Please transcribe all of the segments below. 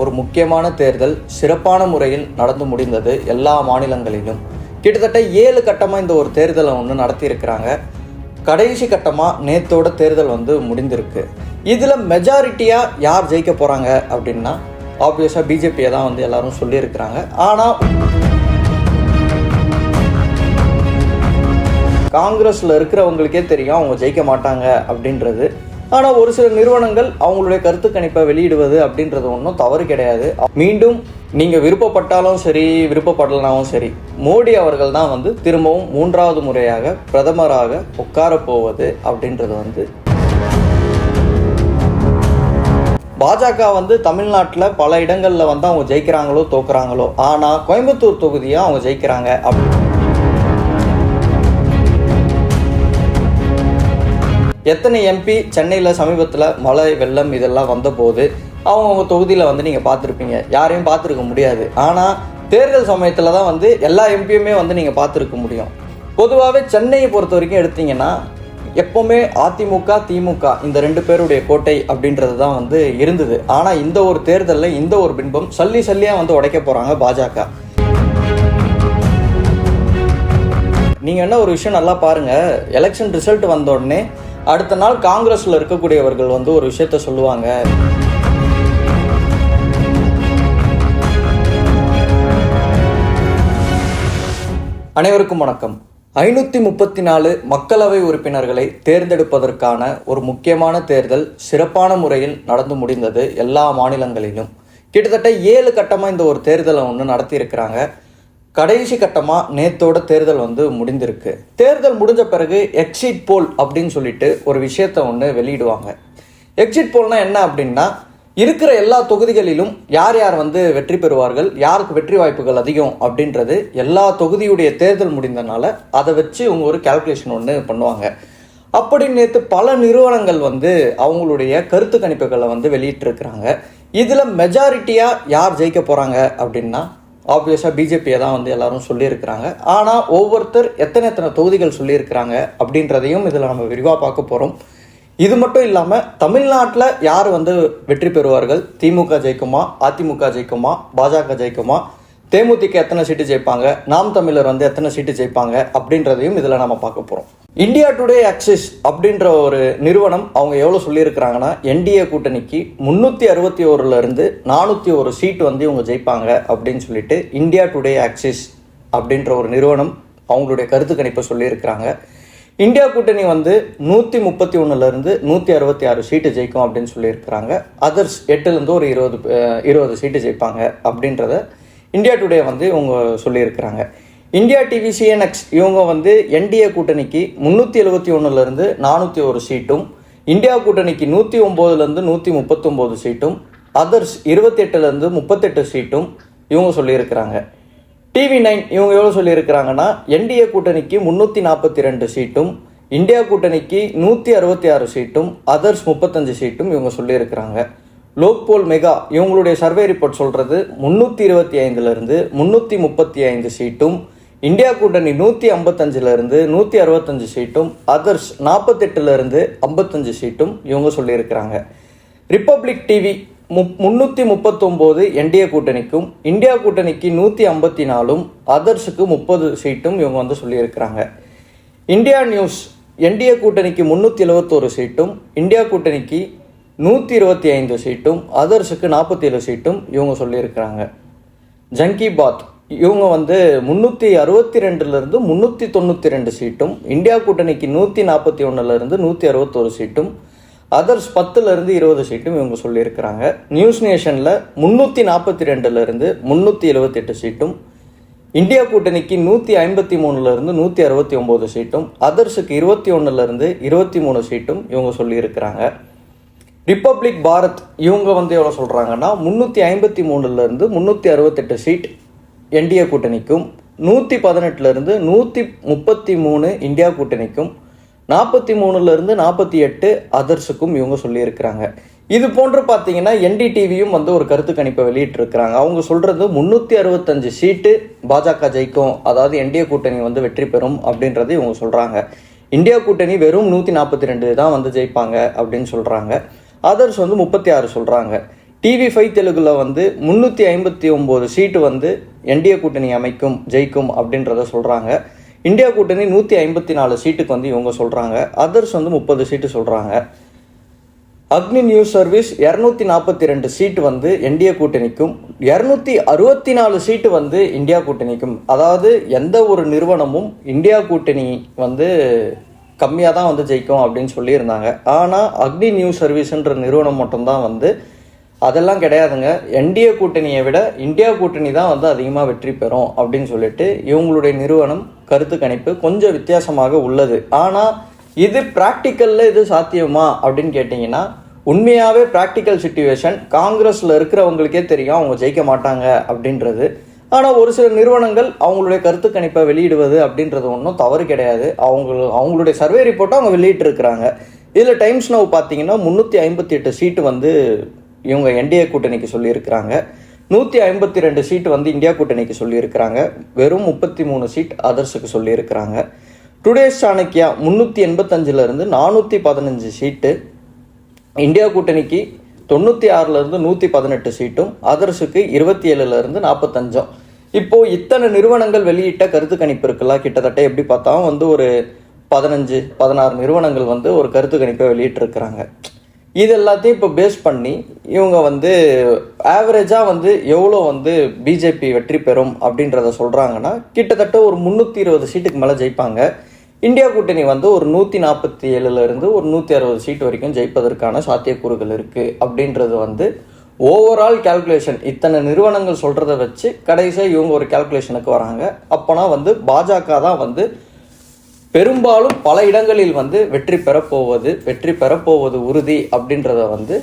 ஒரு முக்கியமான தேர்தல் சிறப்பான முறையில் நடந்து முடிந்தது எல்லா மாநிலங்களிலும். கிட்டத்தட்ட ஏழு கட்டமாக இந்த ஒரு தேர்தலை ஒன்று நடத்தியிருக்கிறாங்க. கடைசி கட்டமாக நேத்தோட தேர்தல் வந்து முடிந்திருக்கு. இதில் மெஜாரிட்டியாக யார் ஜெயிக்க போகிறாங்க அப்படின்னா ஆப்வியஸாக பிஜேபியை தான் வந்து எல்லாரும் சொல்லியிருக்கிறாங்க. ஆனால் காங்கிரஸில் இருக்கிறவங்களுக்கே தெரியும் அவங்க ஜெயிக்க மாட்டாங்க அப்படின்றது. ஆனால் ஒரு சில நிறுவனங்கள் அவங்களுடைய கருத்து கணிப்பை வெளியிடுவது அப்படின்றது ஒன்றும் தவறு கிடையாது. மீண்டும் நீங்கள் விருப்பப்பட்டாலும் சரி விருப்பப்படலனாலும் சரி மோடி அவர்கள் தான் வந்து திரும்பவும் மூன்றாவது முறையாக பிரதமராக உட்கார போவது அப்படின்றது வந்து பாஜக வந்து தமிழ்நாட்டில் பல இடங்களில் வந்து அவங்க ஜெயிக்கிறாங்களோ தோக்குறாங்களோ. ஆனால் கோயம்புத்தூர் தொகுதியாக அவங்க ஜெயிக்கிறாங்க அப்படின்னு எத்தனை எம்பி சென்னையில் சமீபத்தில் மழை வெள்ளம் இதெல்லாம் வந்தபோது அவங்கவுங்க தொகுதியில் வந்து நீங்கள் பார்த்துருப்பீங்க. யாரையும் பார்த்துருக்க முடியாது. ஆனால் தேர்தல் சமயத்தில் தான் வந்து எல்லா எம்பியுமே வந்து நீங்கள் பார்த்துருக்க முடியும். பொதுவாகவே சென்னையை பொறுத்த வரைக்கும் எடுத்தீங்கன்னா எப்போவுமே அதிமுக திமுக இந்த ரெண்டு பேருடைய கோட்டை அப்படின்றது தான் வந்து இருந்தது. ஆனால் இந்த ஒரு தேர்தலில் இந்த ஒரு பின்பம் சல்லி சல்லியாக வந்து உடைக்க போகிறாங்க பாஜக. நீங்கள் என்ன ஒரு விஷயம் நல்லா பாருங்கள் எலெக்ஷன் ரிசல்ட் வந்த உடனே அடுத்த நாள் காங்கிரஸில் இருக்கக்கூடியவர்கள் வந்து ஒரு விஷயத்த சொல்லுவாங்க. அனைவருக்கும் வணக்கம். ஐநூற்றி முப்பத்தி நாலு மக்களவை உறுப்பினர்களை தேர்ந்தெடுப்பதற்கான ஒரு முக்கியமான தேர்தல் சிறப்பான முறையில் நடந்து முடிந்தது எல்லா மாநிலங்களிலும். கிட்டத்தட்ட ஏழு கட்டமாக இந்த ஒரு தேர்தலை ஒன்று நடத்தியிருக்கிறாங்க. கடைசி கட்டமாக நேத்தோட தேர்தல் வந்து முடிந்திருக்கு. தேர்தல் முடிஞ்ச பிறகு எக்ஸிட் போல் அப்படின்னு சொல்லிட்டு ஒரு விஷயத்த ஒன்று வெளியிடுவாங்க. எக்ஸிட் போல்னா என்ன அப்படின்னா இருக்கிற எல்லா தொகுதிகளிலும் யார் யார் வந்து வெற்றி பெறுவார்கள் யாருக்கு வெற்றி வாய்ப்புகள் அதிகம் அப்படின்றது எல்லா தொகுதியுடைய தேர்தல் முடிந்தனால அதை வச்சு இவங்க ஒரு கால்குலேஷன் ஒன்று பண்ணுவாங்க. அப்படி நேற்று பல நிறுவனங்கள் வந்து அவங்களுடைய கருத்து கணிப்புகளை வந்து வெளியிட்டிருக்கிறாங்க. இதில் மெஜாரிட்டியாக யார் ஜெயிக்க போகிறாங்க அப்படின்னா ஆப்வியஸாக பிஜேபியை தான் வந்து எல்லாரும் சொல்லியிருக்கிறாங்க. ஆனால் ஒவ்வொருத்தர் எத்தனை எத்தனை தொகுதிகள் சொல்லியிருக்கிறாங்க அப்படின்றதையும் இதில் நம்ம விரிவாக பார்க்க போகிறோம் இது மட்டும் இல்லாமல் தமிழ்நாட்டில் யார் வந்து வெற்றி பெறுவார்கள்? திமுக ஜெயிக்குமா? அதிமுக ஜெயிக்குமா? பாஜக ஜெயிக்குமா? தேமுதிக எத்தனை சீட்டு ஜெயிப்பாங்க? நாம் தமிழர் வந்து எத்தனை சீட்டு ஜெயிப்பாங்க? அப்படின்றதையும் இதில் நம்ம பார்க்க போகிறோம் இந்தியா டுடே ஆக்சிஸ் அப்படின்ற ஒரு நிறுவனம் அவங்க எவ்வளோ சொல்லியிருக்கிறாங்கன்னா என்டிஏ கூட்டணிக்கு முந்நூற்றி அறுபத்தி ஓருலேருந்து நானூற்றி ஒரு சீட் வந்து இவங்க ஜெயிப்பாங்க அப்படின்னு சொல்லிட்டு இந்தியா டுடே ஆக்சிஸ் அப்படின்ற ஒரு நிறுவனம் அவங்களுடைய கருத்து கணிப்பை சொல்லியிருக்கிறாங்க. இந்தியா கூட்டணி வந்து நூற்றி முப்பத்தி ஒன்றுலேருந்து நூற்றி அறுபத்தி ஆறு சீட்டு ஜெயிக்கும் அப்படின்னு சொல்லியிருக்கிறாங்க. அதர்ஸ் எட்டுலேருந்து ஒரு இருபது இருபது சீட்டு ஜெயிப்பாங்க அப்படின்றத இந்தியா டுடே வந்து இவங்க சொல்லியிருக்கிறாங்க. இந்தியா டிவி சிஎன்எக்ஸ் இவங்க வந்து என்டிஏ கூட்டணிக்கு முந்நூற்றி எழுபத்தி ஒன்றுலேருந்து நானூற்றி ஒரு சீட்டும் இந்தியா கூட்டணிக்கு நூற்றி ஒம்போதுலேருந்து நூற்றி முப்பத்தொம்போது சீட்டும் அதர்ஸ் இருபத்தெட்டுலேருந்து முப்பத்தெட்டு சீட்டும் இவங்க சொல்லியிருக்கிறாங்க. டிவி நைன் இவங்க எவ்வளோ சொல்லியிருக்கிறாங்கன்னா என்டிஏ கூட்டணிக்கு முந்நூற்றி நாற்பத்தி ரெண்டு சீட்டும் இந்தியா கூட்டணிக்கு நூற்றி அறுபத்தி ஆறு சீட்டும் அதர்ஸ் முப்பத்தஞ்சு சீட்டும் இவங்க சொல்லியிருக்கிறாங்க. லோக்போல் மெகா இவங்களுடைய சர்வே ரிப்போர்ட் சொல்கிறது முந்நூற்றி இருபத்தி ஐந்துலேருந்து முந்நூற்றி முப்பத்தி ஐந்து சீட்டும் இந்தியா கூட்டணி நூற்றி ஐம்பத்தஞ்சிலேருந்து நூற்றி அறுபத்தஞ்சு சீட்டும் அதர்ஸ் நாற்பத்தெட்டுலேருந்து ஐம்பத்தஞ்சு சீட்டும் இவங்க சொல்லியிருக்கிறாங்க. ரிப்பப்ளிக் டிவி முப் முந்நூற்றி முப்பத்தொம்போது என்டிஏ கூட்டணிக்கும் இந்தியா கூட்டணிக்கு நூற்றி ஐம்பத்தி நாலும் அதர்ஸுக்கு முப்பது சீட்டும் இவங்க வந்து சொல்லியிருக்கிறாங்க. இந்தியா நியூஸ் என்டிஏ கூட்டணிக்கு முந்நூற்றி எழுபத்தோரு சீட்டும் இந்தியா கூட்டணிக்கு நூற்றி இருபத்தி ஐந்து சீட்டும் அதர்ஸுக்கு நாற்பத்தி ஏழு சீட்டும் இவங்க சொல்லியிருக்கிறாங்க. ஜங்கி பாத் இவங்க வந்து முந்நூற்றி அறுபத்தி ரெண்டுலேருந்து முந்நூற்றி தொண்ணூற்றி ரெண்டு சீட்டும் இந்தியா கூட்டணிக்கு நூற்றி நாற்பத்தி ஒன்றுலேருந்து நூற்றி அறுபத்தோரு சீட்டும் அதர்ஸ் பத்துலேருந்து இருபது சீட்டும் இவங்க சொல்லியிருக்கிறாங்க. நியூஸ் நேஷனில் முந்நூற்றி நாற்பத்தி ரெண்டுலேருந்து முந்நூற்றி எழுபத்தெட்டு சீட்டும் இந்தியா கூட்டணிக்கு நூற்றி ஐம்பத்தி மூணுலேருந்து நூற்றி அறுபத்தி ஒம்பது சீட்டும் அதர்ஸுக்கு இருபத்தி ஒன்றுலேருந்து இருபத்தி மூணு சீட்டும் இவங்க சொல்லியிருக்கிறாங்க. ரிப்பப்ளிக் பாரத் இவங்க வந்து எவ்வளோ சொல்கிறாங்கன்னா முந்நூற்றி ஐம்பத்தி மூணுலேருந்து முந்நூற்றி அறுபத்தெட்டு சீட் என்டிஏ கூட்டணிக்கும் நூற்றி பதினெட்டுலேருந்து நூற்றி முப்பத்தி மூணு இந்தியா கூட்டணிக்கும் நாற்பத்தி மூணுலேருந்து நாற்பத்தி எட்டு அதர்ஸுக்கும் இவங்க சொல்லியிருக்கிறாங்க. இது போன்று பார்த்தீங்கன்னா என்டிடிவியும் வந்து ஒரு கருத்து கணிப்பை வெளியிட்டிருக்கிறாங்க. அவங்க சொல்கிறது முந்நூற்றி அறுபத்தஞ்சு சீட்டு பாஜக ஜெயிக்கும் அதாவது என்டிஏ கூட்டணி வந்து வெற்றி பெறும் அப்படின்றது இவங்க சொல்கிறாங்க இந்தியா கூட்டணி வெறும் நூற்றி நாற்பத்தி ரெண்டு தான் வந்து ஜெயிப்பாங்க அப்படின்னு சொல்கிறாங்க அதர்ஸ் வந்து முப்பத்தி ஆறு சொல்கிறாங்க டிவி ஃபைவ் தெலுங்கில் வந்து முந்நூற்றி ஐம்பத்தி ஒம்பது சீட்டு வந்து என்டிஏ கூட்டணி அமைக்கும் ஜெயிக்கும் அப்படின்றத சொல்கிறாங்க இந்தியா கூட்டணி நூற்றி ஐம்பத்தி நாலு சீட்டுக்கு வந்து இவங்க சொல்கிறாங்க அதர்ஸ் வந்து முப்பது சீட்டு சொல்கிறாங்க அக்னி நியூஸ் சர்வீஸ் இரநூத்தி நாற்பத்தி ரெண்டு சீட்டு வந்து என்டிஏ கூட்டணிக்கும் இரநூத்தி அறுபத்தி நாலு சீட்டு வந்து இந்தியா கூட்டணிக்கும். அதாவது எந்த ஒரு நிறுவனமும் இந்தியா கூட்டணி வந்து கம்மியாக தான் வந்து ஜெயிக்கும் அப்படின்னு சொல்லியிருந்தாங்க. ஆனால் அக்னி நியூ சர்வீஸ்ன்ற நிறுவனம் மட்டும்தான் வந்து அதெல்லாம் கிடையாதுங்க. என்டிஏ கூட்டணியை விட இந்தியா கூட்டணி தான் வந்து அதிகமாக வெற்றி பெறும் அப்படின்னு சொல்லிட்டு இவங்களுடைய நிறுவனம் கருத்து கணிப்பு கொஞ்சம் வித்தியாசமாக உள்ளது. ஆனால் இது ப்ராக்டிக்கலில் இது சாத்தியமா அப்படின்னு கேட்டிங்கன்னா உண்மையாகவே ப்ராக்டிக்கல் சுச்சுவேஷன் காங்கிரஸில் இருக்கிறவங்களுக்கே தெரியும் அவங்க ஜெயிக்க மாட்டாங்க அப்படின்றது. ஆனால் ஒரு சில நிறுவனங்கள் அவங்களுடைய கருத்து கணிப்பை வெளியிடுவது அப்படின்றது ஒன்றும் தவறு கிடையாது. அவங்க அவங்களுடைய சர்வே ரிப்போர்ட்டை அவங்க வெளியிட்டிருக்கிறாங்க. இதில் டைம்ஸ் நவ் பார்த்தீங்கன்னா முந்நூற்றி ஐம்பத்தி எட்டு சீட்டு வந்து இவங்க என்டிஏ கூட்டணிக்கு சொல்லியிருக்கிறாங்க. நூற்றி ஐம்பத்தி ரெண்டு சீட் வந்து இந்தியா கூட்டணிக்கு சொல்லியிருக்கிறாங்க. வெறும் முப்பத்தி மூணு சீட் அதர்ஸுக்கு சொல்லியிருக்கிறாங்க. டுடேஸ் சாணக்கியா முந்நூற்றி எண்பத்தஞ்சிலேருந்து நானூற்றி பதினஞ்சு சீட்டு இந்தியா கூட்டணிக்கு தொண்ணூற்றி ஆறுலேருந்து நூற்றி பதினெட்டு சீட்டும் அதர்ஸுக்கு இருபத்தி ஏழுலேருந்து நாற்பத்தஞ்சும் இப்போது இத்தனை நிறுவனங்கள் வெளியிட்ட கருத்து கணிப்பு இருக்குல்ல? கிட்டத்தட்ட எப்படி பார்த்தாலும் வந்து ஒரு பதினஞ்சு பதினாறு நிறுவனங்கள் வந்து ஒரு கருத்து கணிப்பை வெளியிட்டிருக்கிறாங்க. இது எல்லாத்தையும் இப்போ பேஸ் பண்ணி இவங்க வந்து ஆவரேஜாக வந்து எவ்வளோ வந்து பிஜேபி வெற்றி பெறும் அப்படின்றத சொல்கிறாங்கன்னா கிட்டத்தட்ட ஒரு முந்நூற்றி இருபது சீட்டுக்கு மேலே ஜெயிப்பாங்க. இந்தியா கூட்டணி வந்து ஒரு நூற்றி நாற்பத்தி ஏழுலேருந்து ஒரு நூற்றி அறுபது சீட் வரைக்கும் ஜெயிப்பதற்கான சாத்தியக்கூறுகள் இருக்குது அப்படின்றது வந்து ஓவரால் கால்குலேஷன் இத்தனை நிறுவனங்கள் சொல்கிறத வச்சு கடைசியாக இவங்க ஒரு கால்குலேஷனுக்கு வராங்க. அப்போனா வந்து பாஜக தான் வந்து பெரும்பாலும் பல இடங்களில் வந்து வெற்றி பெறப்போவது வெற்றி பெறப்போவது உறுதி அப்படின்றத வந்து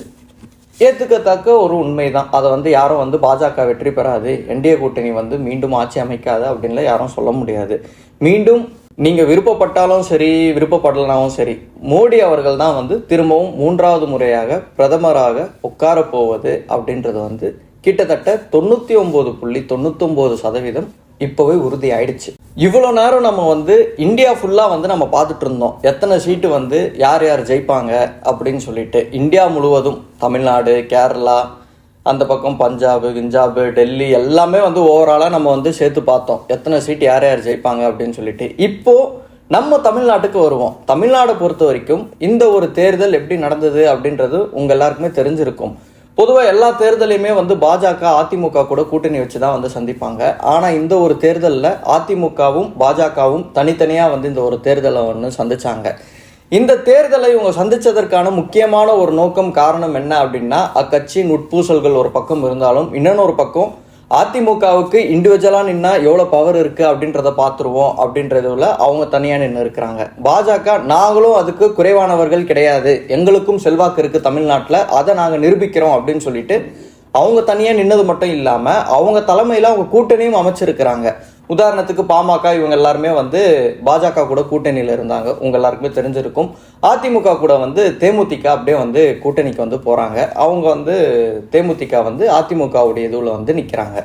ஏற்றுக்கத்தக்க ஒரு உண்மை தான் அதை வந்து யாரும் வந்து பாஜக வெற்றி பெறாது. என்டிஏ கூட்டணி வந்து மீண்டும் ஆட்சி அமைக்காது அப்படின்லாம் யாரும் சொல்ல முடியாது. மீண்டும் நீங்கள் விருப்பப்பட்டாலும் சரி விருப்பப்படலனாலும் சரி மோடி அவர்கள் தான் வந்து திரும்பவும் மூன்றாவது முறையாக பிரதமராக உட்கார போவது அப்படின்றது வந்து கிட்டத்தட்ட தொண்ணூற்றி ஒம்பது புள்ளி தொண்ணூத்தொம்பது சதவீதம் இப்போவே உறுதி ஆயிடுச்சு இவ்வளோ நேரம் நம்ம வந்து இந்தியா ஃபுல்லாக வந்து நம்ம பார்த்துட்டு இருந்தோம். எத்தனை சீட்டு வந்து யார் யார் ஜெயிப்பாங்க அப்படின்னு சொல்லிட்டு இந்தியா முழுவதும் தமிழ்நாடு கேரளா அந்த பக்கம் பஞ்சாபு கிஞ்சாபு டெல்லி எல்லாமே வந்து ஓவராலாக நம்ம வந்து சேர்த்து பார்த்தோம். எத்தனை சீட் யார் யார் ஜெயிப்பாங்க அப்படின்னு சொல்லிட்டு. இப்போது நம்ம தமிழ்நாட்டுக்கு வருவோம். தமிழ்நாடை பொறுத்த வரைக்கும் இந்த ஒரு தேர்தல் எப்படி நடந்தது அப்படின்றது உங்கள் எல்லாருக்குமே தெரிஞ்சிருக்கும். பொதுவாக எல்லா தேர்தலையுமே வந்து பாஜக அதிமுக கூட கூட்டணி வச்சு தான் வந்து சந்திப்பாங்க. ஆனால் இந்த ஒரு தேர்தலில் அதிமுகவும் பாஜகவும் தனித்தனியாக வந்து இந்த ஒரு தேர்தலை ஒன்று சந்திச்சாங்க. இந்த தேர்தலை இவங்க சந்திச்சதற்கான முக்கியமான ஒரு நோக்கம் காரணம் என்ன அப்படின்னா அக்கட்சியின் உட்பூசல்கள் ஒரு பக்கம் இருந்தாலும் இன்னொரு பக்கம் அதிமுகவுக்கு இண்டிவிஜுவலாக நின்னா எவ்வளோ பவர் இருக்குது அப்படின்றத பார்த்துருவோம் அப்படின்றதுல அவங்க தனியாக நின்று இருக்கிறாங்க. பாஜக நாங்களும் அதுக்கு குறைவானவர்கள் கிடையாது. எங்களுக்கும் செல்வாக்கு இருக்குது தமிழ்நாட்டில். அதை நாங்கள் நிரூபிக்கிறோம் அப்படின்னு சொல்லிட்டு அவங்க தனியாக நின்னது மட்டும் இல்லாமல் அவங்க தலைமையில் அவங்க கூட்டணியும் அமைச்சிருக்கிறாங்க. உதாரணத்துக்கு பாமக இவங்க எல்லாருமே வந்து பாஜக கூட கூட்டணியில் இருந்தாங்க. உங்க எல்லாருக்குமே தெரிஞ்சிருக்கும். அதிமுக கூட வந்து தேமுதிக அப்படியே வந்து கூட்டணிக்கு வந்து போகிறாங்க அவங்க வந்து தேமுதிக வந்து அதிமுகவுடைய இதுவில் வந்து நிற்கிறாங்க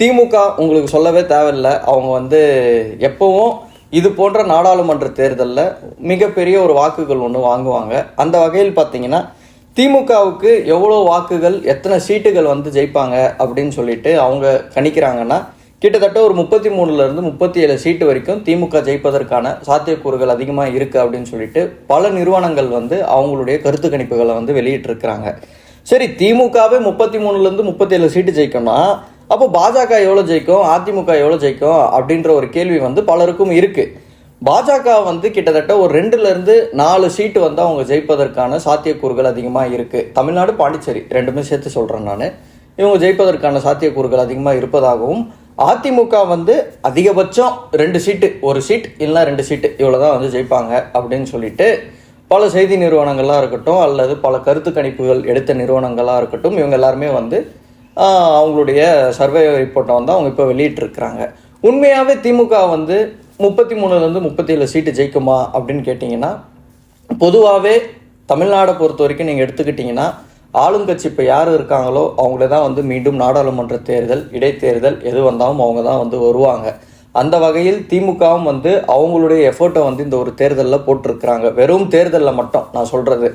திமுக உங்களுக்கு சொல்லவே தேவையில்லை. அவங்க வந்து எப்பவும் இது போன்ற நாடாளுமன்ற தேர்தலில் மிகப்பெரிய ஒரு வாக்குகள் ஒன்று வாங்குவாங்க. அந்த வகையில் பார்த்தீங்கன்னா திமுகவுக்கு எவ்வளோ வாக்குகள் எத்தனை சீட்டுகள் வந்து ஜெயிப்பாங்க அப்படின்னு சொல்லிட்டு அவங்க கணிக்கிறாங்கன்னா கிட்டத்தட்ட ஒரு முப்பத்தி மூணுல இருந்து முப்பத்தி ஏழு சீட்டு வரைக்கும் திமுக ஜெயிப்பதற்கான சாத்தியக்கூறுகள் அதிகமாக இருக்கு அப்படின்னு சொல்லிட்டு பல நிறுவனங்கள் வந்து அவங்களுடைய கருத்து கணிப்புகளை வந்து வெளியிட்டிருக்கிறாங்க. சரி திமுகவே முப்பத்தி மூணுல இருந்து முப்பத்தி ஏழு சீட்டு ஜெயிக்கணும்னா அப்போ பாஜக எவ்வளோ ஜெயிக்கும்? அதிமுக எவ்வளோ ஜெயிக்கும்? அப்படின்ற ஒரு கேள்வி வந்து பலருக்கும் இருக்கு. பாஜக வந்து கிட்டத்தட்ட ஒரு ரெண்டுலேருந்து நாலு சீட்டு வந்து அவங்க ஜெயிப்பதற்கான சாத்தியக்கூறுகள் அதிகமாக இருக்குது தமிழ்நாடு பாண்டிச்சேரி ரெண்டுமே சேர்த்து சொல்கிறேன் நான். இவங்க ஜெயிப்பதற்கான சாத்தியக்கூறுகள் அதிகமாக இருப்பதாகவும் அதிமுக வந்து அதிகபட்சம் ரெண்டு சீட்டு ஒரு சீட் இல்லைன்னா ரெண்டு சீட்டு இவ்வளோ தான் வந்து ஜெயிப்பாங்க அப்படின்னு சொல்லிட்டு பல செய்தி நிறுவனங்களாக இருக்கட்டும் அல்லது பல கருத்து கணிப்புகள் எடுத்த நிறுவனங்களாக இருக்கட்டும் இவங்க எல்லாருமே வந்து அவங்களுடைய சர்வே ரிப்போர்ட்டை வந்து அவங்க இப்போ வெளியிட்டிருக்கிறாங்க. உண்மையாகவே திமுக வந்து முப்பத்தி மூணுலேருந்து முப்பத்தி ஏழு சீட்டு ஜெயிக்குமா அப்படின்னு கேட்டிங்கன்னா பொதுவாகவே தமிழ்நாடை பொறுத்த வரைக்கும் நீங்கள் எடுத்துக்கிட்டிங்கன்னா ஆளுங்கட்சி இப்போ யார் இருக்காங்களோ அவங்கள தான் வந்து மீண்டும் நாடாளுமன்ற தேர்தல் இடைத்தேர்தல் எது வந்தாலும் அவங்க தான் வந்து வருவாங்க. அந்த வகையில் திமுகவும் வந்து அவங்களுடைய எஃபர்ட்டை வந்து இந்த ஒரு தேர்தலில் போட்டிருக்கிறாங்க. வெறும் தேர்தலில் மட்டும் நான் சொல்கிறது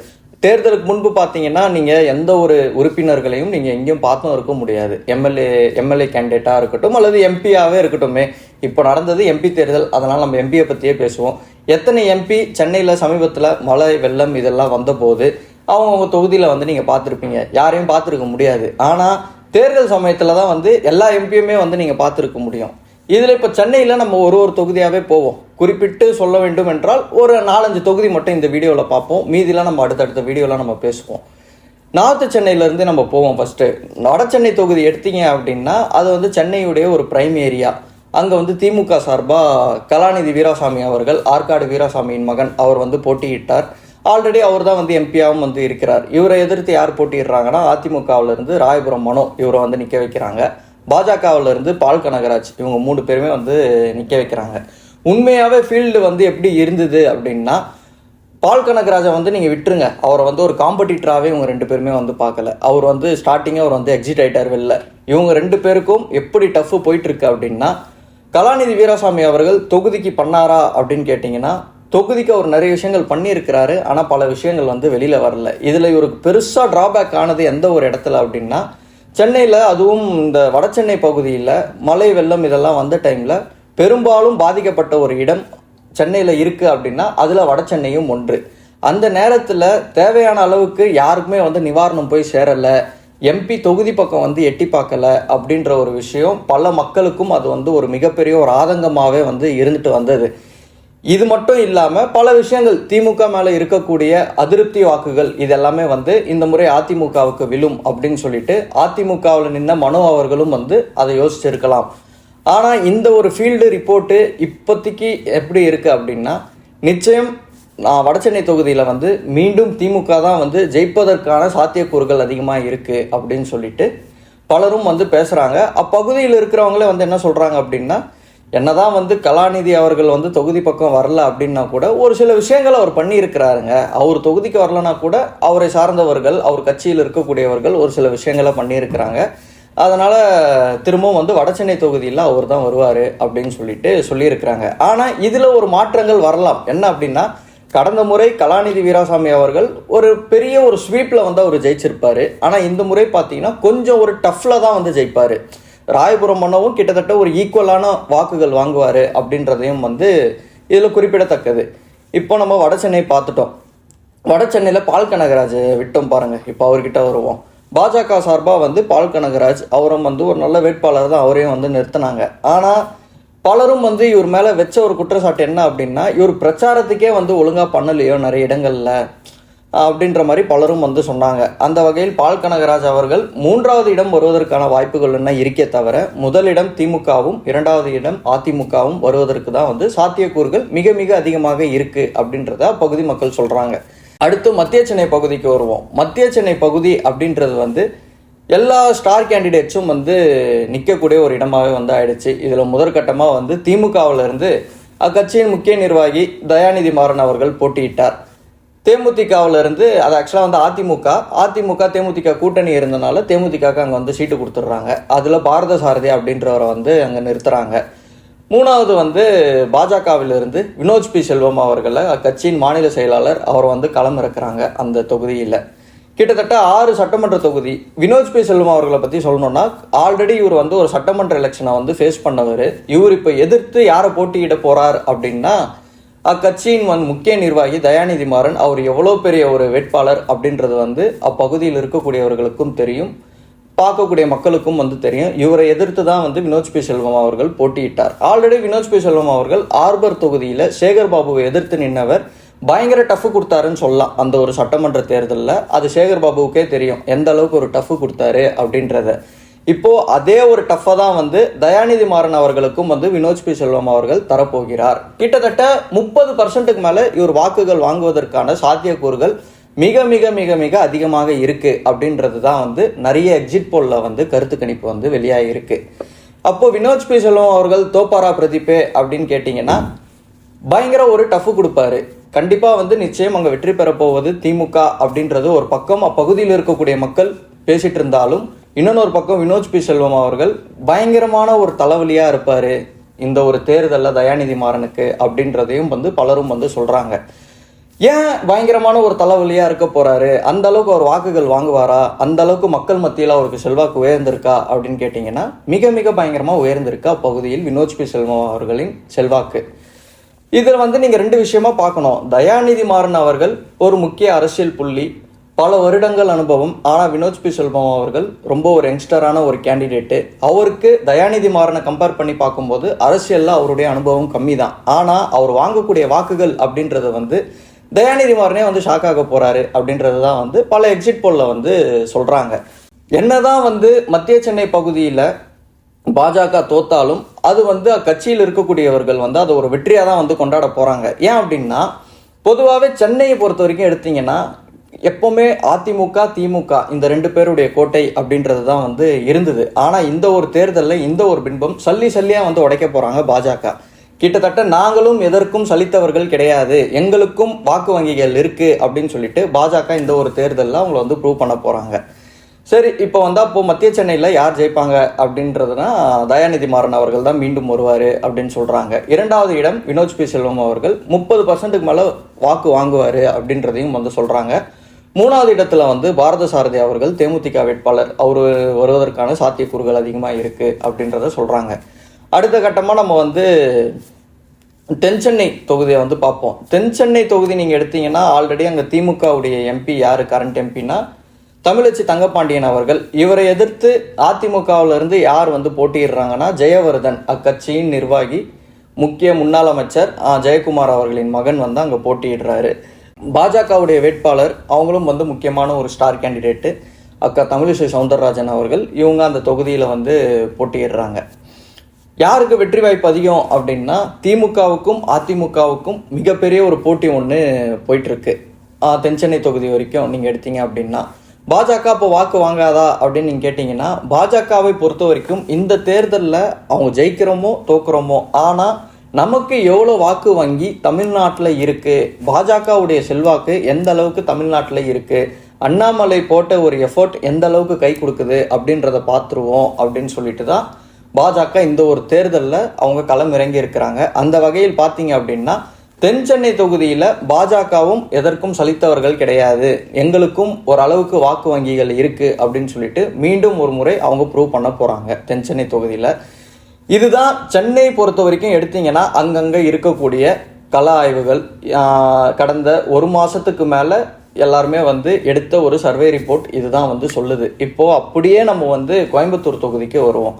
தேர்தலுக்கு முன்பு பார்த்தீங்கன்னா நீங்கள் எந்த ஒரு உறுப்பினர்களையும் நீங்கள் எங்கேயும் பார்த்தும் இருக்க முடியாது. எம்எல்ஏ எம்எல்ஏ கேண்டிடேட்டாக இருக்கட்டும் அல்லது எம்பியாகவே இருக்கட்டுமே. இப்போ நடந்தது எம்பி தேர்தல். அதனால் நம்ம எம்பியை பற்றியே பேசுவோம். எத்தனை எம்பி சென்னையில் சமீபத்தில் மழை வெள்ளம் இதெல்லாம் வந்தபோது அவங்கவுங்க தொகுதியில் வந்து நீங்கள் பார்த்துருப்பீங்க. யாரையும் பார்த்துருக்க முடியாது. ஆனால் தேர்தல் சமயத்தில் தான் வந்து எல்லா எம்பியுமே வந்து நீங்கள் பார்த்துருக்க முடியும். இதில் இப்போ சென்னையில் நம்ம ஒரு ஒரு தொகுதியாகவே போவோம். குறிப்பிட்டு சொல்ல வேண்டும் என்றால் ஒரு நாலஞ்சு தொகுதி மட்டும் இந்த வீடியோவில் பார்ப்போம். மீதிலாம் நம்ம அடுத்தடுத்த வீடியோவில் நம்ம பேசுவோம். நார்த்து சென்னையிலேருந்து நம்ம போவோம் ஃபஸ்ட்டு வட சென்னை தொகுதி எடுத்தீங்க அப்படின்னா அது வந்து சென்னையுடைய ஒரு பிரைம் ஏரியா அங்கே வந்து திமுக சார்பாக கலாநிதி வீராசாமி அவர்கள் ஆற்காடு வீராசாமியின் மகன் அவர் வந்து போட்டியிட்டார். ஆல்ரெடி அவர் தான் வந்து எம்பியாவும் வந்து இருக்கிறார். இவரை எதிர்த்து யார் போட்டிடுறாங்கன்னா அதிமுகவுலேருந்து ராயபுரம் மனோ இவரை வந்து நிற்க வைக்கிறாங்க. பாஜகவுல இருந்து பால் கனகராஜ் இவங்க மூணு பேருமே வந்து நிற்க வைக்கிறாங்க. உண்மையாகவே ஃபீல்டு வந்து எப்படி இருந்தது அப்படின்னா பால் கனகராஜை வந்து நீங்கள் விட்டுருங்க. அவரை வந்து ஒரு காம்படிட்டராகவே இவங்க ரெண்டு பேருமே வந்து பார்க்கல. அவர் வந்து ஸ்டார்டிங்கே அவர் வந்து எக்ஸிட் ஆகிட்டார் வெளில. இவங்க ரெண்டு பேருக்கும் எப்படி டஃப் போயிட்டுருக்கு அப்படின்னா கலாநிதி வீராசாமி அவர்கள் தொகுதிக்கு பண்ணாரா அப்படின்னு கேட்டிங்கன்னா தொகுதிக்கு அவர் நிறைய விஷயங்கள் பண்ணியிருக்கிறாரு ஆனால் பல விஷயங்கள் வந்து வெளியில் வரல. இதில் இவருக்கு பெருசாக ட்ராபேக் ஆனது எந்த ஒரு இடத்துல அப்படின்னா சென்னையில் அதுவும் இந்த வடசென்னை பகுதியில் மழை வெள்ளம் இதெல்லாம் வந்த டைமில் பெரும்பாலும் பாதிக்கப்பட்ட ஒரு இடம் சென்னையில் இருக்குது அப்படின்னா அதில் வடசென்னையும் ஒன்று. அந்த நேரத்தில் தேவையான அளவுக்கு யாருக்குமே வந்து நிவாரணம் போய் சேரலை எம்பி தொகுதி பக்கம் வந்து எட்டி பார்க்கல அப்படின்ற ஒரு விஷயம் பல மக்களுக்கும் அது வந்து ஒரு மிகப்பெரிய ஒரு ஆதங்கமாகவே வந்து இருந்துட்டு வந்தது. இது மட்டும் இல்லாமல் பல விஷயங்கள் திமுக மேலே இருக்கக்கூடிய அதிருப்தி வாக்குகள் இதெல்லாமே வந்து இந்த முறை அதிமுகவுக்கு விழும் அப்படின்னு சொல்லிட்டு அதிமுகவில் நின்ற மனோ அவர்களும் வந்து அதை யோசிச்சிருக்கலாம். ஆனால் இந்த ஒரு ஃபீல்டு ரிப்போர்ட்டு இப்போதைக்கு எப்படி இருக்குது அப்படின்னா நிச்சயம் நான் வடசென்னை தொகுதியில் வந்து மீண்டும் திமுக தான் வந்து ஜெயிப்பதற்கான சாத்தியக்கூறுகள் அதிகமாக இருக்குது அப்படின்னு சொல்லிட்டு பலரும் வந்து பேசுகிறாங்க அப்பகுதியில் இருக்கிறவங்களே வந்து என்ன சொல்கிறாங்க அப்படின்னா என்னதான் வந்து கலாநிதி அவர்கள் வந்து தொகுதி பக்கம் வரல அப்படின்னா கூட ஒரு சில விஷயங்கள் அவர் பண்ணியிருக்கிறாருங்க. அவர் தொகுதிக்கு வரலனா கூட அவரை சார்ந்தவர்கள் அவர் கட்சியில் இருக்கக்கூடியவர்கள் ஒரு சில விஷயங்களை பண்ணியிருக்கிறாங்க. அதனால் திரும்பவும் வந்து வடசென்னை தொகுதியில் அவர் தான் வருவார் அப்படின்னு சொல்லிட்டு சொல்லியிருக்கிறாங்க. ஆனால் இதில் ஒரு மாற்றங்கள் வரலாம். என்ன அப்படின்னா கடந்த முறை கலாநிதி வீராசாமி அவர்கள் ஒரு பெரிய ஒரு ஸ்வீப்பில் வந்து அவர் ஜெயிச்சிருப்பார். ஆனால் இந்த முறை பார்த்தீங்கன்னா கொஞ்சம் ஒரு டஃப்பில் தான் வந்து ஜெயிப்பார். ராயபுரம் மன்னவும் கிட்டத்தட்ட ஒரு ஈக்குவலான வாக்குகள் வாங்குவார் அப்படின்றதையும் வந்து இதில் குறிப்பிடத்தக்கது. இப்போ நம்ம வட சென்னை பார்த்துட்டோம். வட சென்னையில் பால் கனகராஜ் விட்டோம் பாருங்கள் இப்போ அவர்கிட்ட வருவோம். பாஜக சார்பாக வந்து பால் கனகராஜ் அவரும் வந்து ஒரு நல்ல வேட்பாளர் தான் அவரையும் வந்து நிறுத்தினாங்க. ஆனால் பலரும் வந்து இவர் மேலே வச்ச ஒரு குற்றச்சாட்டு என்ன அப்படின்னா இவர் பிரச்சாரத்துக்கே வந்து ஒழுங்காக பண்ணலையோ நிறைய இடங்களில். அப்படின்ற மாதிரி பலரும் வந்து சொன்னாங்க. அந்த வகையில் பால் கனகராஜ் அவர்கள் மூன்றாவது இடம் வருவதற்கான வாய்ப்புகள் என்ன இருக்கே தவிர முதலிடம் திமுகவும் இரண்டாவது இடம் அதிமுகவும் வருவதற்கு தான் வந்து சாத்தியக்கூறுகள் மிக மிக அதிகமாக இருக்கு அப்படின்றத அப்பகுதி மக்கள் சொல்றாங்க. அடுத்து மத்திய சென்னை பகுதிக்கு வருவோம். மத்திய சென்னை பகுதி அப்படின்றது வந்து எல்லா ஸ்டார் கேண்டிடேட்ஸும் வந்து நிற்கக்கூடிய ஒரு இடமாகவே வந்து ஆயிடுச்சு. இதில் முதற்கட்டமாக வந்து திமுகவிலிருந்து அக்கட்சியின் முக்கிய நிர்வாகி தயாநிதி மாறன் அவர்கள் போட்டியிட்டார். தேமுதிகவில் இருந்து அது ஆக்சுவலாக வந்து அதிமுக. அதிமுக தேமுதிக கூட்டணி இருந்தனால தேமுதிகக்கு அங்கே வந்து சீட்டு கொடுத்துட்றாங்க. அதில் பாரத சாரதி அப்படின்றவரை வந்து அங்கே நிறுத்துகிறாங்க மூணாவது வந்து பாஜகவிலிருந்து வினோஜ் பி. செல்வம் அவர்களை அக்கட்சியின் மாநில செயலாளர் அவர் வந்து களம் இறக்குறாங்க அந்த தொகுதியில். கிட்டத்தட்ட ஆறு சட்டமன்ற தொகுதி. வினோஜ் பி. செல்வம் அவர்களை பற்றி சொல்லணும்னா ஆல்ரெடி இவர் வந்து ஒரு சட்டமன்ற எலெக்ஷனை வந்து ஃபேஸ் பண்ணவர். இவர் இப்போ எதிர்த்து யாரை போட்டியிட போகிறார் அப்படின்னா அக்கட்சியின் வந்து முக்கிய நிர்வாகி தயாநிதி மாறன் அவர் எவ்வளோ பெரிய ஒரு வேட்பாளர் அப்படின்றது வந்து அப்பகுதியில் இருக்கக்கூடியவர்களுக்கும் தெரியும். பார்க்கக்கூடிய மக்களுக்கும் வந்து தெரியும். இவரை எதிர்த்து தான் வந்து வினோத் பி. செல்வம் அவர்கள் போட்டியிட்டார். Already Vinod B. செல்வம் அவர்கள் ஆர்பர் தொகுதியில் சேகர் பாபுவை எதிர்த்து நின்றவர் பயங்கர டஃப் கொடுத்தாருன்னு சொல்லலாம். அந்த ஒரு சட்டமன்ற தேர்தலில் அது சேகர் பாபுவுக்கே தெரியும். எந்த அளவுக்கு ஒரு டஃப் கொடுத்தாரு அப்படின்றத. இப்போ அதே ஒரு டஃப்பை தான் வந்து தயாநிதி மாறன் அவர்களுக்கும் வந்து வினோஜ் பி. செல்வம் அவர்கள் தரப்போகிறார். கிட்டத்தட்ட முப்பது பர்சன்ட்டுக்கு மேலே இவர் வாக்குகள் வாங்குவதற்கான சாத்தியக்கூறுகள் மிக மிக மிக மிக அதிகமாக இருக்கு அப்படின்றது தான் வந்து நிறைய எக்ஸிட் போலில் வந்து கருத்து கணிப்பு வந்து வெளியாகிருக்கு அப்போ வினோஜ் பி. செல்வம் அவர்கள் தோப்பாரா பிரதீபே அப்படின்னு கேட்டிங்கன்னா பயங்கர ஒரு டஃப் கொடுப்பாரு. கண்டிப்பாக வந்து நிச்சயம் அங்கே வெற்றி பெறப்போவது திமுக அப்படின்றது ஒரு பக்கம் அப்பகுதியில் இருக்கக்கூடிய மக்கள் பேசிட்டு இருந்தாலும் இன்னொன்று பக்கம் வினோஜ் பி. செல்வம் அவர்கள் பயங்கரமான ஒரு தலைவலியாக இருப்பார் இந்த ஒரு தேர்தலில் தயாநிதி மாறனுக்கு அப்படின்றதையும் வந்து பலரும் வந்து சொல்கிறாங்க ஏன் பயங்கரமான ஒரு தலைவலியாக இருக்க போகிறாரு அந்த அளவுக்கு அவர் வாக்குகள் வாங்குவாரா? அந்த அளவுக்கு மக்கள் மத்தியில் அவருக்கு செல்வாக்கு உயர்ந்திருக்கா? அப்படின்னு கேட்டிங்கன்னா மிக மிக பயங்கரமாக உயர்ந்திருக்கா பகுதியில் வினோஜ் பி. செல்வம் அவர்களின் செல்வாக்கு. இதில் வந்து நீங்கள் ரெண்டு விஷயமா பார்க்கணும். தயாநிதி மாறன் அவர்கள் ஒரு முக்கிய அரசியல் புள்ளி பல வருடங்கள் அனுபவம் ஆனால் வினோத் பி. செல்வம் அவர்கள் ரொம்ப ஒரு யங்ஸ்டரான ஒரு கேண்டிடேட்டு. அவருக்கு தயாநிதி மாறனை கம்பேர் பண்ணி பார்க்கும்போது அரசியலில் அவருடைய அனுபவம் கம்மி தான் ஆனால் அவர் வாங்கக்கூடிய வாக்குகள் அப்படின்றது வந்து தயாநிதி மாறனே வந்து ஷாக் ஆக போறாரு அப்படின்றது தான் வந்து பல எக்ஸிட் போலில் வந்து சொல்கிறாங்க என்னதான் வந்து மத்திய சென்னை பகுதியில் பாஜக தோத்தாலும் அது வந்து அக்கட்சியில் இருக்கக்கூடியவர்கள் வந்து அதை ஒரு வெற்றியாக தான் வந்து கொண்டாட போகிறாங்க ஏன் அப்படின்னா பொதுவாகவே சென்னையை பொறுத்த வரைக்கும் எடுத்தீங்கன்னா எப்போவுமே அதிமுக திமுக இந்த ரெண்டு பேருடைய கோட்டை அப்படின்றது தான் வந்து இருந்தது. ஆனால் இந்த ஒரு தேர்தலில் இந்த ஒரு பின்பம் சல்லி சல்லியாக வந்து உடைக்க போகிறாங்க பாஜக. கிட்டத்தட்ட நாங்களும் எதற்கும் சலித்தவர்கள் கிடையாது. எங்களுக்கும் வாக்கு வங்கிகள் இருக்குது அப்படின்னு சொல்லிட்டு பாஜக இந்த ஒரு தேர்தலில் அவங்கள வந்து ப்ரூவ் பண்ண போகிறாங்க சரி இப்போ வந்தா இப்போ மத்திய சென்னையில் யார் ஜெயிப்பாங்க அப்படின்றதுனா தயாநிதி மாறன் அவர்கள் தான் மீண்டும் வருவார் அப்படின்னு சொல்கிறாங்க இரண்டாவது இடம் வினோஜ் பி செல்வம் அவர்கள். முப்பது பர்சன்ட்டுக்கு மேலே வாக்கு வாங்குவார் அப்படின்றதையும் வந்து சொல்கிறாங்க மூணாவது இடத்துல வந்து பாரத சாரதி அவர்கள் தேமுதிக வேட்பாளர். அவர் வருவதற்கான சாத்தியக்கூறுகள் அதிகமாக இருக்குது அப்படின்றத சொல்கிறாங்க அடுத்த கட்டமாக நம்ம வந்து தென் சென்னை தொகுதியை வந்து பார்ப்போம். தென் சென்னை தொகுதி நீங்கள் எடுத்தீங்கன்னா ஆல்ரெடி அங்கே திமுகவுடைய எம்பி யார் கரண்ட் எம்பினா தமிழச்சி தங்கப்பாண்டியன் அவர்கள். இவரை எதிர்த்து அதிமுகவிலிருந்து யார் வந்து போட்டியிடுறாங்கன்னா ஜெயவர்தன் அக்கட்சியின் நிர்வாகி முக்கிய முன்னாள் அமைச்சர் ஜெயக்குமார் அவர்களின் மகன் வந்து அங்கே போட்டியிடுறாரு. பாஜகவுடைய வேட்பாளர் அவங்களும் வந்து முக்கியமான ஒரு ஸ்டார் கேண்டிடேட்டு அக்கா தமிழிசை சவுந்தரராஜன் அவர்கள். இவங்க அந்த தொகுதியில் வந்து போட்டியிடுறாங்க. யாருக்கு வெற்றி வாய்ப்பு அதிகம் அப்படின்னா திமுகவுக்கும் அதிமுகவுக்கும் மிகப்பெரிய ஒரு போட்டி ஒன்று போயிட்டுருக்கு. தென்சென்னை தொகுதி வரைக்கும் நீங்கள் எடுத்தீங்க அப்படின்னா பாஜக இப்போ வாக்கு வாங்காதா அப்படின்னு நீங்கள் கேட்டிங்கன்னா பாஜகவை பொறுத்த வரைக்கும் இந்த தேர்தலில் அவங்க ஜெயிக்கிறோமோ தோக்குறோமோ ஆனால் நமக்கு எவ்வளோ வாக்கு வங்கி தமிழ்நாட்டில் இருக்குது பாஜகவுடைய செல்வாக்கு எந்த அளவுக்கு தமிழ்நாட்டில் இருக்குது அண்ணாமலை போட்ட ஒரு எஃபோர்ட் எந்த அளவுக்கு கை கொடுக்குது அப்படின்றத பார்த்துருவோம் அப்படின்னு சொல்லிட்டு தான் பாஜக இந்த ஒரு தேர்தலில் அவங்க களம் இறங்கி இருக்கிறாங்க. அந்த வகையில் பார்த்தீங்க அப்படின்னா தென் சென்னை தொகுதியில் பாஜகவும் எதற்கும் சலித்தவர்கள் கிடையாது. எங்களுக்கும் ஓரளவுக்கு வாக்கு வங்கிகள் இருக்குது அப்படின்னு சொல்லிட்டு மீண்டும் ஒரு முறை அவங்க ப்ரூவ் பண்ண போகிறாங்க தென் சென்னை தொகுதியில் இதுதான் சென்னை பொறுத்த வரைக்கும் எடுத்தீங்கன்னா அங்கங்கே இருக்கக்கூடிய கள ஆய்வுகள் கடந்த ஒரு மாதத்துக்கு மேலே எல்லாருமே வந்து எடுத்த ஒரு சர்வே ரிப்போர்ட் இதுதான் வந்து சொல்லுது. இப்போ அப்படியே நம்ம வந்து கோயம்புத்தூர் தொகுதிக்கு வருவோம்.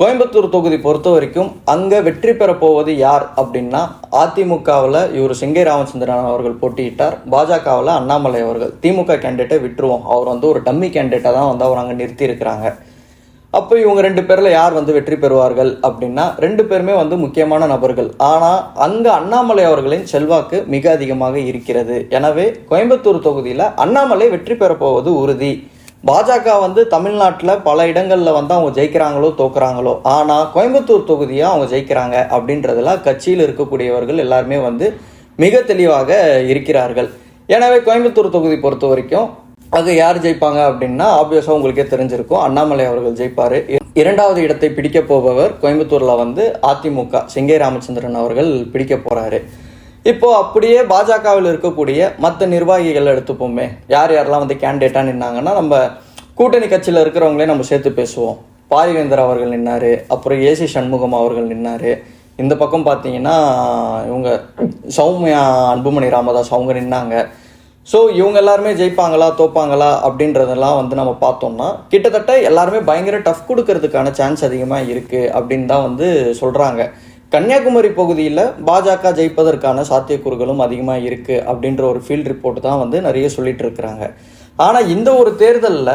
கோயம்புத்தூர் தொகுதி பொறுத்த வரைக்கும் அங்கே வெற்றி பெற போவது யார் அப்படின்னா அதிமுகவில் இவர் சிங்கை ராமச்சந்திரன் அவர்கள் போட்டியிட்டார். பாஜகவில் அண்ணாமலை அவர்கள். திமுக கேண்டிடேட்டை விட்டுருவோம். அவர் வந்து ஒரு டம்மி கேண்டிடேட்டாக தான் வந்து அவர் அங்கே நிறுத்தி இருக்கிறாங்க அப்போ இவங்க ரெண்டு பேரில் யார் வந்து வெற்றி பெறுவார்கள் அப்படின்னா ரெண்டு பேருமே வந்து முக்கியமான நபர்கள். ஆனால் அங்கே அண்ணாமலை அவர்களின் செல்வாக்கு மிக அதிகமாக இருக்கிறது. எனவே கோயம்புத்தூர் தொகுதியில் அண்ணாமலை வெற்றி பெறப்போவது உறுதி. பாஜக வந்து தமிழ்நாட்டில் பல இடங்களில் வந்து அவங்க ஜெயிக்கிறாங்களோ தோக்குறாங்களோ ஆனால் கோயம்புத்தூர் தொகுதியாக அவங்க ஜெயிக்கிறாங்க அப்படின்றதுல கட்சியில் இருக்கக்கூடியவர்கள் எல்லாருமே வந்து மிக தெளிவாக இருக்கிறார்கள். எனவே கோயம்புத்தூர் தொகுதி பொறுத்த வரைக்கும் அது யார் ஜெயிப்பாங்க அப்படின்னா ஆப்வியஸாக உங்களுக்கே தெரிஞ்சிருக்கும். அண்ணாமலை அவர்கள் ஜெயிப்பார். இரண்டாவது இடத்தை பிடிக்க போபவர் கோயம்புத்தூரில் வந்து அதிமுக செங்கை ராமச்சந்திரன் அவர்கள் பிடிக்க போகிறாரு இப்போ அப்படியே பாஜகவில் இருக்கக்கூடிய மற்ற நிர்வாகிகள் எடுத்துப்போமே. யார் யாரெல்லாம் வந்து கேண்டிடேட்டாக நின்னாங்கன்னா நம்ம கூட்டணி கட்சியில் இருக்கிறவங்களே நம்ம சேர்த்து பேசுவோம். பாரிவேந்தர் அவர்கள் நின்னாரு அப்புறம் ஏசி சண்முகம் அவர்கள் நின்னாரு. இந்த பக்கம் பார்த்தீங்கன்னா இவங்க சௌமியா அன்புமணி ராமதாஸ் அவங்க நின்னாங்க. ஸோ இவங்க எல்லாருமே ஜெயிப்பாங்களா தோப்பாங்களா அப்படின்றதெல்லாம் வந்து நம்ம பார்த்தோம்னா கிட்டத்தட்ட எல்லாருமே பயங்கர டஃப் கொடுக்கறதுக்கான சான்ஸ் அதிகமாக இருக்குது அப்படின்னு தான் வந்து சொல்கிறாங்க கன்னியாகுமரி பகுதியில் பாஜக ஜெயிப்பதற்கான சாத்தியக்கூறுகளும் அதிகமாக இருக்குது அப்படின்ற ஒரு ஃபீல்ட் ரிப்போர்ட் தான் வந்து நிறைய சொல்லிட்டு இருக்கிறாங்க. ஆனால் இந்த ஒரு தேர்தலில்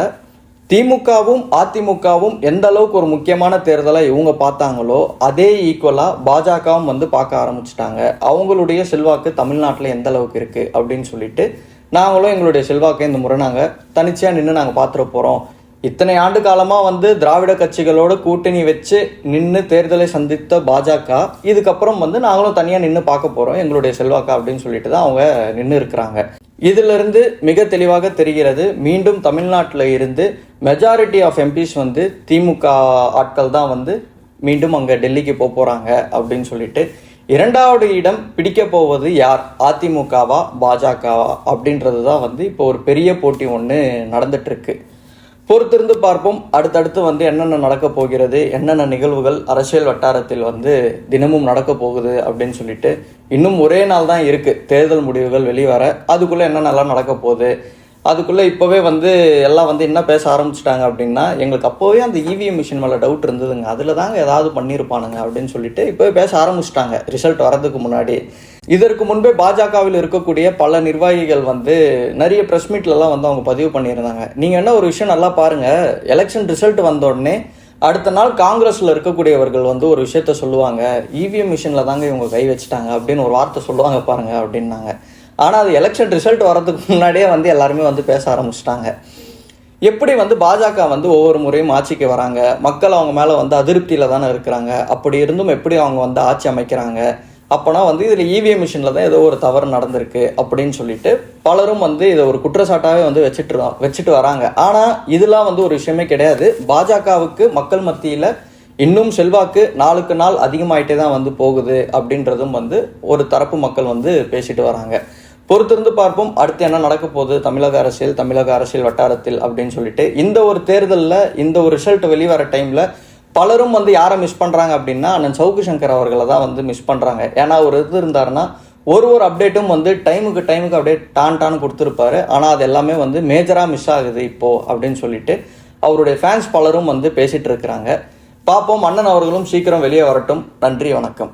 திமுகவும் அதிமுகவும் எந்த அளவுக்கு ஒரு முக்கியமான தேர்தலை இவங்க பார்த்தாங்களோ அதே ஈக்குவலாக பாஜகவும் வந்து பார்க்க ஆரம்பிச்சிட்டாங்க. அவங்களுடைய செல்வாக்கு தமிழ்நாட்டில் எந்த அளவுக்கு இருக்குது அப்படின்னு சொல்லிட்டு நாங்களும் எங்களுடைய செல்வாக்கை இந்த முறை நாங்கள் தனிச்சையாக நின்று நாங்கள் பார்த்துட போகிறோம் இத்தனை ஆண்டு காலமாக வந்து திராவிட கட்சிகளோட கூட்டணி வச்சு நின்று தேர்தலை சந்தித்த பாஜக இதுக்கப்புறம் வந்து நாங்களும் தனியாக நின்று பார்க்க போகிறோம் எங்களுடைய செல்வாக்கா அப்படின்னு சொல்லிட்டு தான் அவங்க நின்று இருக்கிறாங்க. இதிலிருந்து மிக தெளிவாக தெரிகிறது மீண்டும் தமிழ்நாட்டில் இருந்து மெஜாரிட்டி ஆஃப் எம்பிஸ் வந்து திமுக ஆட்கள் தான் வந்து மீண்டும் அங்கே டெல்லிக்கு போக போகிறாங்க அப்படின்னு சொல்லிட்டு இரண்டாவது இடம் பிடிக்க போவது யார்? அதிமுகவா பாஜகவா? அப்படின்றது தான் வந்து இப்போ ஒரு பெரிய போட்டி ஒன்று நடந்துட்டுருக்கு. பொறுத்திருந்து பார்ப்போம். அடுத்தடுத்து வந்து என்னென்ன நடக்க போகிறது என்னென்ன நிகழ்வுகள் அரசியல் வட்டாரத்தில் வந்து தினமும் நடக்க போகுது அப்படின்னு சொல்லிட்டு இன்னும் ஒரே நாள் தான் இருக்குது தேர்தல் முடிவுகள் வெளிவர அதுக்குள்ளே என்னென்னலாம் நடக்க போகுது அதுக்குள்ளே இப்போவே வந்து எல்லாம் வந்து என்ன பேச ஆரம்பிச்சிட்டாங்க அப்படின்னா எங்களுக்கு அப்போவே அந்த இவிஎம் மிஷின் மேலே டவுட் இருந்ததுங்க. அதில் தாங்க ஏதாவது பண்ணியிருப்பானுங்க அப்படின்னு சொல்லிட்டு இப்போவே பேச ஆரம்பிச்சிட்டாங்க. ரிசல்ட் வரதுக்கு முன்னாடி. இதற்கு முன்பே பாஜகவில் இருக்கக்கூடிய பல நிர்வாகிகள் வந்து நிறைய ப்ரெஸ் மீட்லலாம் வந்து அவங்க பதிவு பண்ணியிருந்தாங்க. நீங்கள் என்ன ஒரு விஷயம் நல்லா பாருங்கள் எலெக்ஷன் ரிசல்ட் வந்தோடனே அடுத்த நாள் காங்கிரஸில் இருக்கக்கூடியவர்கள் வந்து ஒரு விஷயத்த சொல்லுவாங்க. இவிஎம் மிஷினில் தாங்க இவங்க கை வச்சுட்டாங்க அப்படின்னு ஒரு வார்த்தை சொல்லுவாங்க பாருங்கள் அப்படின்னாங்க. ஆனால் அது எலெக்ஷன் ரிசல்ட் வரதுக்கு முன்னாடியே வந்து எல்லாருமே வந்து பேச ஆரம்பிச்சிட்டாங்க. எப்படி வந்து பாஜக வந்து ஒவ்வொரு முறையும் ஆட்சிக்கு வராங்க? மக்கள் அவங்க மேலே வந்து அதிருப்தியில் தானே இருக்கிறாங்க? அப்படி இருந்தும் எப்படி அவங்க வந்து ஆட்சி அமைக்கிறாங்க? அப்போனா வந்து இதில் இவிஎம் மிஷினில் தான் ஏதோ ஒரு தவறு நடந்திருக்கு அப்படின்னு சொல்லிட்டு பலரும் வந்து இதை ஒரு குற்றச்சாட்டாகவே வந்து வச்சுட்டு வச்சுட்டு வராங்க. ஆனால் இதெல்லாம் வந்து ஒரு விஷயமே கிடையாது. பாஜகவுக்கு மக்கள் மத்தியில் இன்னும் செல்வாக்கு நாளுக்கு நாள் அதிகமாயிட்டே தான் வந்து போகுது அப்படின்றதும் வந்து ஒரு தரப்பு மக்கள் வந்து பேசிட்டு வராங்க. பொறுத்திருந்து பார்ப்போம். அடுத்து என்ன நடக்க போகுது? தமிழக அரசியல் தமிழக அரசியல் வட்டாரத்தில் அப்படின்னு சொல்லிட்டு இந்த ஒரு தேர்தலில் இந்த ஒரு ரிசல்ட் வெளிவர டைமில் பலரும் வந்து யாரை மிஸ் பண்ணுறாங்க அப்படின்னா அண்ணன் சவுக்கு சங்கர் அவர்களை தான் வந்து மிஸ் பண்ணுறாங்க ஏன்னா அவர் இது இருந்தாருன்னா ஒரு ஒரு அப்டேட்டும் வந்து டைமுக்கு டைமுக்கு அப்படியே டான் டான் கொடுத்துருப்பாரு. ஆனால் அது எல்லாமே வந்து மேஜராக மிஸ் ஆகுது இப்போது அப்படின்னு சொல்லிட்டு அவருடைய ஃபேன்ஸ் பலரும் வந்து பேசிகிட்டு இருக்கிறாங்க. பார்ப்போம். அண்ணன் அவர்களும் சீக்கிரம் வெளியே வரட்டும். நன்றி வணக்கம்.